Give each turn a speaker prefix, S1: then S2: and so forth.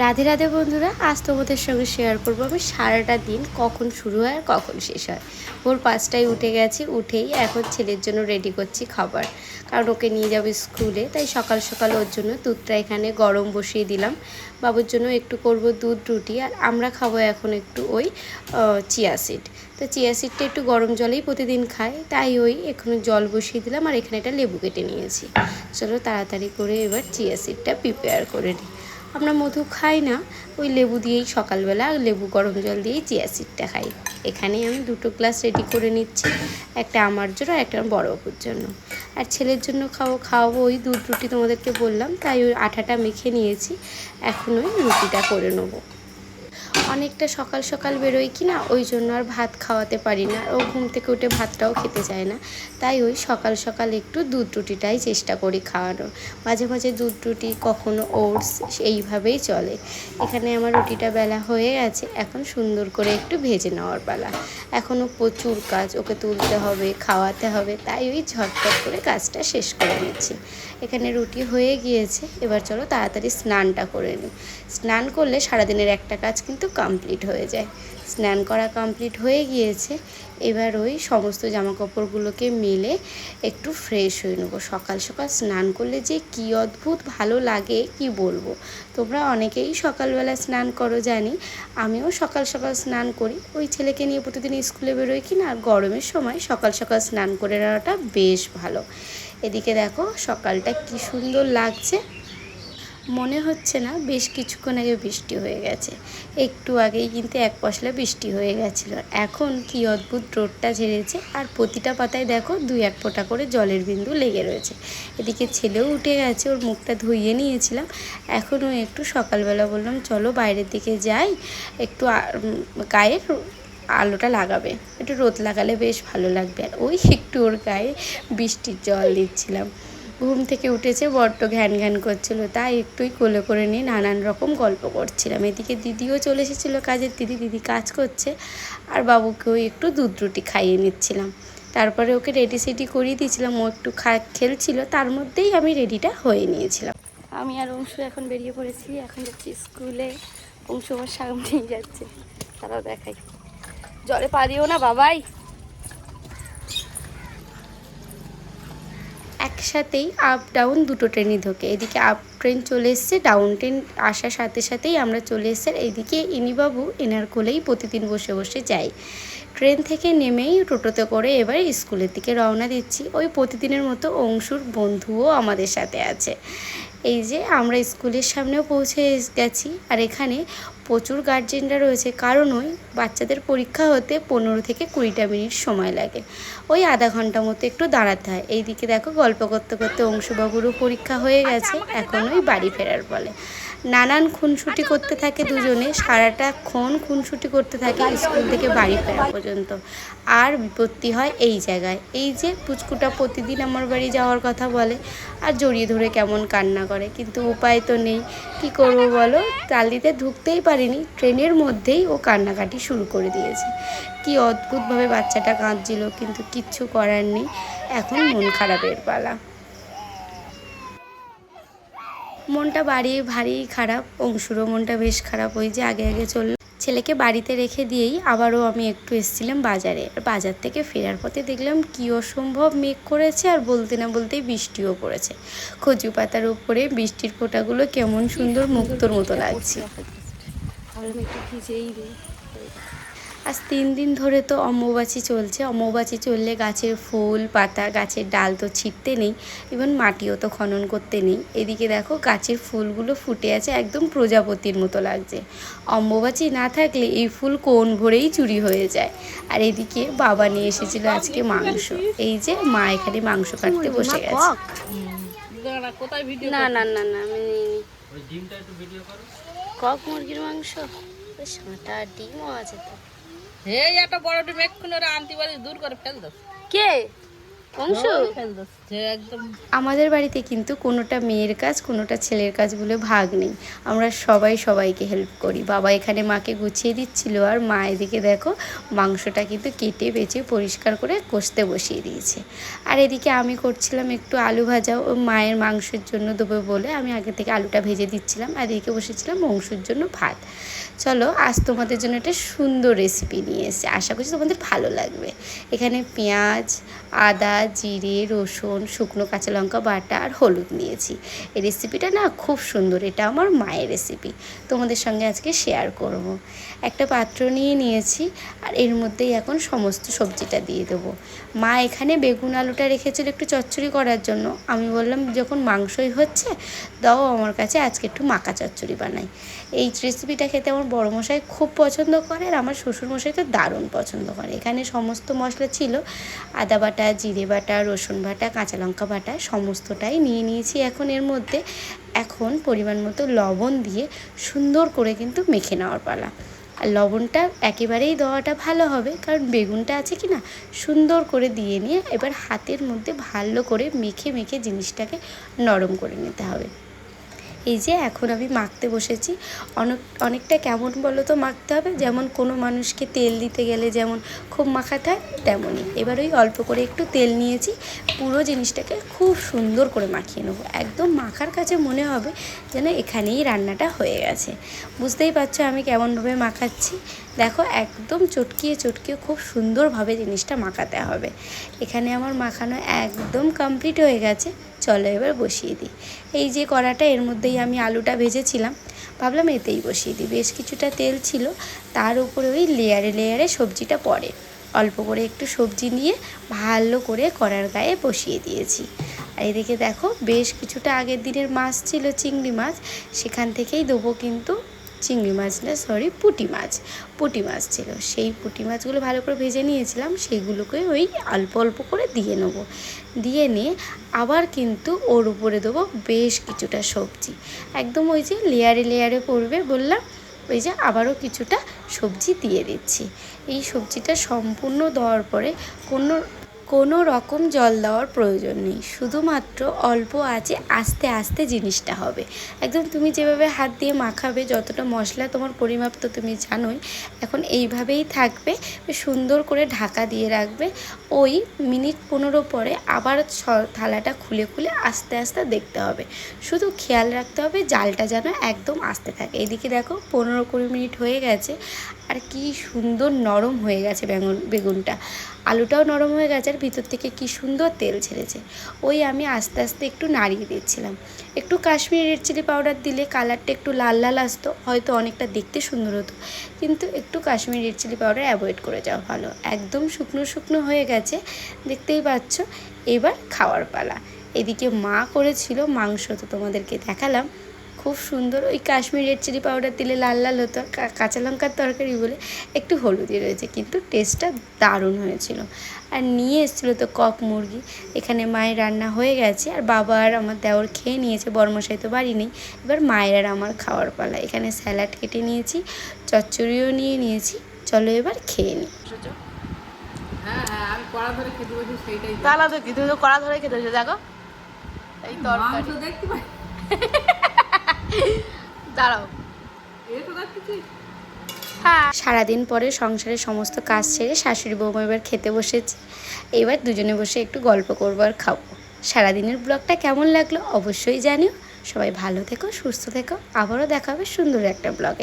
S1: রাধে রাধে বন্ধুরা, আজ তোমাদের সঙ্গে শেয়ার করব আমি সারাটা দিন কখন শুরু হয় আর কখন শেষ হয়। ভোর পাঁচটায় উঠে গেছি, উঠেই এখন ছেলের জন্য রেডি করছি খাবার। কারণ ওকে নিয়ে যাবে স্কুলে তাই সকাল সকাল ওর জন্য দুধটা এখানে গরম বসিয়ে দিলাম। বাবুর জন্য একটু করব দুধ, রুটি, আর আমরা খাব এখন একটু ওই চিয়া সিড তো চিয়া সিডটা একটু গরম জলেই প্রতিদিন খাই, তাই ওই এখানে জল বসিয়ে দিলাম আর এখানে একটা লেবু কেটে নিয়েছি। চলো তাড়াতাড়ি করে এবার চিয়া সিডটা প্রিপেয়ার করে নিই। আমরা মধু খাই না, ওই লেবু দিয়েই সকালবেলা লেবু গরম জল দিয়েই চিয়া সিডটা খাই। এখানে আমি দুটো গ্লাস রেডি করে নিচ্ছি, একটা আমার জন্য আর একটা বড় বাবুর জন্য। আর ছেলের জন্য খাব খাওয়াবো ওই দুধ রুটি তোমাদেরকে বললাম, তাই ওই আঠাটা মেখে নিয়েছি, এখন ওই রুটিটা করে নেব। অনেকটা সকাল সকাল বেরোই কি না, ওই জন্য আর ভাত খাওয়াতে পারি না। ও ঘুম থেকে উঠে ভাতটাও খেতে চায় না। তাই ওই সকাল সকাল একটু দুধ রুটিটাই চেষ্টা করি খাওয়ানোর। মাঝে মাঝে দুধ রুটি, কখনো ওটস, এইভাবেই চলে। এখানে আমার রুটিটা বেলা হয়ে গেছে, এখন সুন্দর করে একটু ভেজে নেওয়ার পালা। এখনও প্রচুর কাজ, ওকে তুলতে হবে, খাওয়াতে হবে, তাই ওই ঝটপট করে কাজটা শেষ করে নিচ্ছি। এখানে রুটি হয়ে গিয়েছে, এবার চলো তাড়াতাড়ি স্নানটা করে নিই। স্নান করলে সারাদিনের একটা কাজ কিন্তু কমপ্লিট হয়ে যায়। স্নান করা কমপ্লিট হয়ে গিয়েছে। এবার ওই সমস্ত জামা কাপড়গুলোকে মেলে একটু ফ্রেশ হয়ে নেব। সকাল সকাল স্নান করলে যে কী অদ্ভুত ভালো লাগে, কি বলব? তোমরা অনেকেই সকালবেলা স্নান করো, জানি। আমিও সকাল সকাল স্নান করি। ওই ছেলেকে নিয়ে প্রতিদিন স্কুলে বেরোই কি না আর গরমের সময় সকাল সকাল স্নান করে নেওয়াটা বেশ ভালো। এদিকে দেখো সকালটা কি সুন্দর লাগছে। মনে হচ্ছে না বেশ কিছুক্ষণ আগে বৃষ্টি হয়ে গেছে। একটু আগেই কিন্তু এক পশলা বৃষ্টি হয়ে গেছিল। এখন কি অদ্ভুত রোদটা ঝেড়েছে। আর প্রতিটা পাতায় দেখো দুই এক ফোঁটা করে জলের বিন্দু লেগে রয়েছে। এদিকে ছেলেও উঠে গেছে ওর মুখটা ধুইয়ে নিয়েছিলাম। এখনও একটু সকালবেলা বললাম চলো বাইরের দিকে যাই একটু আ- উম, গায়ে আলোটা লাগাবে। একটু রোদ লাগালে বেশ ভালো লাগবে। আর ওই একটু ওর গায়ে বৃষ্টির জল দিচ্ছিলাম। ঘুম থেকে উঠেছে, বড্ড ঘ্যান ঘ্যান করছিল। তাই একটুই কোলে করে নিয়ে নানান রকম গল্প করছিলাম। এদিকে দিদিও চলে এসেছিল কাজের দিদি দিদি কাজ করছে, আর বাবুকেও একটু দুধ রুটি খাইয়ে নিচ্ছিলাম। তারপরে ওকে রেডি সেডি করিয়ে দিয়েছিলাম, ও একটু খা খেলছিল, তার মধ্যেই আমি রেডিটা হয়ে নিয়েছিলাম। আমি আর অংশু এখন বেরিয়ে পড়েছি, এখন যাচ্ছি স্কুলে। অংশু আমার সামনেই যাচ্ছে, তারাও দেখাই। জলে পা দিও না, বাবাই। একসাথেই আপ ডাউন দুটো ট্রেনই ঢোকে। এদিকে আপ ট্রেন চলে এসছে ডাউন ট্রেন আসার সাথে সাথেই আমরা চলে এসছে এদিকে ইনিবাবু এনার কোলেই প্রতিদিন বসে বসে যাই ট্রেন থেকে নেমেই টোটোতে করে এবার স্কুলের দিকে রওনা দিচ্ছি। ওই প্রতিদিনের মতো অংশুর বন্ধুও আমাদের সাথে আছে। এই যে আমরা স্কুলের সামনেও পৌঁছে গেছি আর এখানে প্রচুর গার্জেনরা রয়েছে। কারণ ওই বাচ্চাদের পরীক্ষা হতে পনেরো থেকে কুড়িটা মিনিট সময় লাগে। ওই আধা ঘণ্টা মতো একটু দাঁড়াতে হয়। এইদিকে দেখো গল্প করতে করতে অংশুবাবুরও পরীক্ষা হয়ে গেছে। এখন ওই বাড়ি ফেরার বলে। নানান খুনসুটি করতে থাকে দুজনে, সারাটা ক্ষণ খুনসুটি করতে থাকে স্কুল থেকে বাড়ি ফেরা পর্যন্ত। আর বিপত্তি হয় এই জায়গায়। এই যে পুচকুটা প্রতিদিন আমার বাড়ি যাওয়ার কথা বলে, আর জড়িয়ে ধরে কেমন কান্না করে। কিন্তু উপায় তো নেই। কি করব বলো? টালিতে ঢুকতেই পারিনি। ট্রেনের মধ্যেই ও কান্নাকাটি শুরু করে দিয়েছে। কি অদ্ভুতভাবে বাচ্চাটা কাঁদছিল, কিন্তু কিচ্ছু করার নেই। এখন মন খারাপের পালা। মনটা বাড়ি, ভারী খারাপ, অংশুরও মনটা বেশ খারাপ ওই যে আগে আগে চলল। ছেলেকে বাড়িতে রেখে দিয়েই আবারও আমি একটু এসেছিলাম বাজারে। আর বাজার থেকে ফেরার পথে দেখলাম কি অসম্ভব মেঘ করেছে আর বলতে না বলতেই বৃষ্টিও পড়েছে। খজু পাতার উপরে বৃষ্টির ফোঁটাগুলো কেমন সুন্দর মুক্তর মতো লাগছে। একটু ভিজেই আজ তিন দিন ধরে তো অম্বুবাচি চলছে। অম্বুবাচি চললে গাছের ফুল পাতা গাছের ডাল তো ছিটতে নেই ইভেন মাটিও তো খনন করতে নেই। এদিকে দেখো গাছের ফুলগুলো ফুটে আছে একদম প্রজাপতির মতো লাগছে। অম্বুবাচি না থাকলে এই ফুল কোন ভরেই চুরি হয়ে যায়। আর এদিকে বাবা নিয়ে এসেছিল আজকে মাংস। এই যে মা এখানে মাংস কাটতে বসে গেছে। না না না না আমি নিইনি।
S2: ওই ডিমটা একটু ভিডিও করো।
S1: কক মুরগির মাংস? বেশ সাঁটা ডিমও আছে তো।
S3: এই একটা বড় ডিম এক্ষুনি আনতে পারিস দূর করে ফেল দস
S1: কে? অংশ?
S3: ফেল দাস
S1: আমাদের বাড়িতে কিন্তু কোনোটা মেয়ের কাজ, কোনোটা ছেলের কাজ বলে ভাগ নেই। আমরা সবাই সবাইকে হেল্প করি। বাবা এখানে মাকে গুছিয়ে দিচ্ছিল আর মা এদিকে দেখো মাংসটা কিন্তু কেটে বেছে পরিষ্কার করে কষতে বসিয়ে দিয়েছে। আর এদিকে আমি করছিলাম একটু আলু ভাজা। ও মায়ের মাংসের জন্য দেবো বলে আমি আগে থেকে আলুটা ভেজে দিচ্ছিলাম আর এদিকে বসেছিলাম মাংসের জন্য ভাত। চলো, আজ তোমাদের জন্য একটা সুন্দর রেসিপি নিয়ে এসেছি। আশা করছি তোমাদের ভালো লাগবে। এখানে পেঁয়াজ, আদা, জিরে, রসুন শুকনো কাঁচা লঙ্কা, বাটা আর হলুদ নিয়েছি। এই রেসিপিটা না খুব সুন্দর, এটা আমার মায়ের রেসিপি তোমাদের সঙ্গে আজকে শেয়ার করব। একটা পাত্র নিয়ে নিয়েছি আর এর মধ্যেই এখন সমস্ত সবজিটা দিয়ে দেবো। মা এখানে বেগুন আলুটা রেখেছিল একটু চচ্চড়ি করার জন্য, আমি বললাম যখন মাংসই হচ্ছে, দাও আমার কাছে আজকে একটু মাখা চচ্চড়ি বানাই। এই রেসিপিটা খেতে আমার বড় মশাই খুব পছন্দ করে আর আমার শ্বশুর মশাই তো দারুণ পছন্দ করে। এখানে সমস্ত মশলা ছিল, আদা বাটা, জিরে বাটা, রসুন বাটা, কাঁচা লঙ্কা বাটা সমস্তটাই নিয়ে নিয়েছি। এখন এর মধ্যে এখন পরিমাণ মতো লবণ দিয়ে সুন্দর করে কিন্তু মেখে নেওয়ার পালা। আর লবণটা একেবারেই দেওয়াটা ভালো হবে, কারণ বেগুনটা আছে কি না, সুন্দর করে দিয়ে নিয়ে এবার হাতের মধ্যে ভালো করে মেখে মেখে জিনিসটাকে নরম করে নিতে হবে। এই যে এখন আমি মাখতে বসেছি। অনেক, অনেকটা কেমন বলো তো মাখতে হবে? যেমন কোনো মানুষকে তেল দিতে গেলে যেমন খুব মাখাতে হয় তেমনই। এবার ওই অল্প করে একটু তেল নিয়েছি, পুরো জিনিসটাকে খুব সুন্দর করে মাখিয়ে নেব। একদম মাখার কাছে মনে হবে যেন এখানেই রান্নাটা হয়ে গেছে। বুঝতেই পারছ আমি কেমনভাবে মাখাচ্ছি? দেখো, একদম চটকিয়ে চটকিয়ে খুব সুন্দরভাবে জিনিসটা মাখাতে হবে। এখানে আমার মাখানো একদম কমপ্লিট হয়ে গেছে। চলো এবার বসিয়ে দিই। এই যে কড়াটা, এর মধ্যেই আমি আলুটা ভেজেছিলাম। ভাবলাম এতেই বসিয়ে দিই। বেশ কিছুটা তেল ছিল, তার উপরে ওই লেয়ারে লেয়ারে সবজিটা পড়ে। অল্প করে একটু সবজি নিয়ে ভালো করে কড়ার গায়ে বসিয়ে দিয়েছি। আর এদিকে দেখো, বেশ কিছুটা আগের দিনের মাছ ছিল, চিংড়ি মাছ। সেখান থেকেই দেবো কিন্তু চিংড়ি মাছ না সরি পুঁটি মাছ। পুঁটি মাছ ছিল। সেই পুঁটি মাছগুলো ভালো করে ভেজে নিয়েছিলাম। সেইগুলোকে ওই অল্প অল্প করে দিয়ে নেব। দিয়ে নিয়ে আবার কিন্তু ওর উপরে দেবো বেশ কিছুটা সবজি। একদম ওই যে লেয়ারে লেয়ারে পড়বে বললাম, ওই যে আবারও কিছুটা সবজি দিয়ে দিচ্ছি। এই সবজিটা সম্পূর্ণ দেওয়ার পরে কোনো কোনো রকম জল দেওয়ার প্রয়োজন নেই। শুধুমাত্র অল্প আছে আস্তে আস্তে জিনিসটা হবে। একদম তুমি যেভাবে হাত দিয়ে মাখাবে, যতটা মশলা তোমার পরিমাপ তো তুমি জানোই, এখন এইভাবেই থাকবে। সুন্দর করে ঢাকা দিয়ে রাখবে। ওই মিনিট পনেরো পরে আবার থালাটা খুলে খুলে আস্তে আস্তে দেখতে হবে। শুধু খেয়াল রাখতে হবে জালটা যেন একদম আস্তে থাকে। এদিকে দেখো পনেরো কুড়ি মিনিট হয়ে গেছে। আর কি সুন্দর নরম হয়ে গেছে বেগুন, বেগুনটা। আলুটাও নরম হয়ে গেছে আর ভিতর থেকে কি সুন্দর তেল ছেড়েছে। ওই আমি আস্তে আস্তে একটু নাড়িয়ে দিচ্ছিলাম। একটু কাশ্মীরি রেড চিলি পাউডার দিলে কালারটা একটু লাল লাল আসতো, হয়তো অনেকটা দেখতে সুন্দর হতো। কিন্তু একটু Kashmiri red chilli powder avoid করে যাওয়া ভালো। একদম শুকনো শুকনো হয়ে গেছে, দেখতেই পাচ্ছ? এবার খাওয়ার পালা। এদিকে মা করেছিল মাংস, তো তোমাদেরকে দেখালাম। খুব সুন্দর। ওই কাশ্মীর রেড চিলি পাউডার দিলে লাল লাল হতো আর কা- কাঁচা লঙ্কার তরকারি বলে একটু হলুদি রয়েছে কিন্তু টেস্টটা দারুণ হয়েছিল। আর নিয়ে এসেছিল তো কক মুরগি এখানে মায়ের রান্না হয়ে গেছে আর বাবা আর আমার দেওর খেয়ে নিয়েছে বর্মশাই তো বাড়ি নেই। এবার মায়ের আর আমার খাওয়ার পালা এখানে স্যালাড কেটে নিয়েছি চচ্চড়িও নিয়ে নিয়েছি চলো এবার খেয়ে নিই
S3: হ্যাঁ হ্যাঁ আমি কড়া ধরে খেতে বসি সেইটাই
S4: তাহলে তো কি তুমি তো কড়া ধরে খেতে দেখো। এই তরকারি।
S3: দেখতে পাই
S4: দাঁড়াও। হ্যাঁ।
S1: সারাদিন পরে সংসারের সমস্ত কাজ ছেড়ে শাশুড়ি বৌমা এবার খেতে বসেছে। এবার দুজনে বসে একটু গল্প করব আর খাব। সারাদিনের ব্লগটা কেমন লাগল অবশ্যই জানিও। সবাই ভালো থেকো, সুস্থ থেকো। আবারও দেখা হবে সুন্দর একটা ব্লগে।